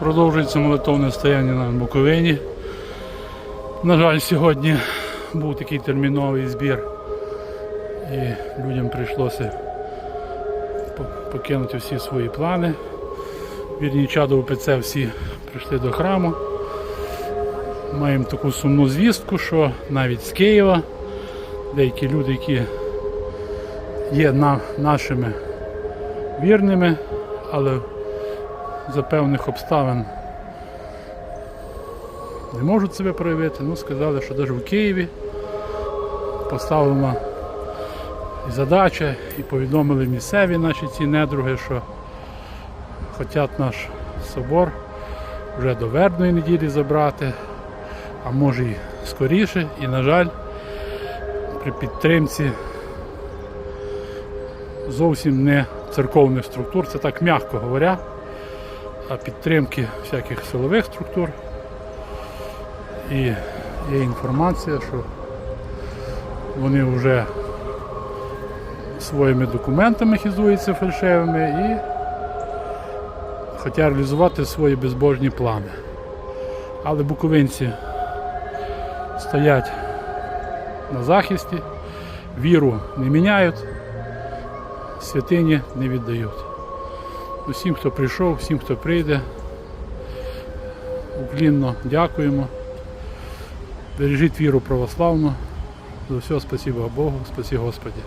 Продовжується молитовне стояння на Буковині. На жаль, сьогодні був такий терміновий збір і людям прийшлося покинути всі свої плани. Вірні чадо УПЦ всі прийшли до храму. Маємо таку сумну звістку, що навіть з Києва деякі люди, які є на, нашими вірними, але за певних обставин не можуть себе проявити. Ну, сказали, що навіть в Києві поставлена і задача, і повідомили місцеві наші ці недруги, що хочуть наш собор вже до вербної неділі забрати, а може і скоріше. І, на жаль, при підтримці зовсім не церковних структур, це так м'яко говоря, а підтримки всяких силових структур. І є інформація, що вони вже своїми документами хизуються фальшивими і хочуть реалізувати свої безбожні плани. Але буковинці стоять на захисті, віру не міняють, святині не віддають. Усім, хто прийшов, всім, хто прийде, уклінно дякуємо. Бережіть віру православну. За все спасибо Богу, спасі Господі.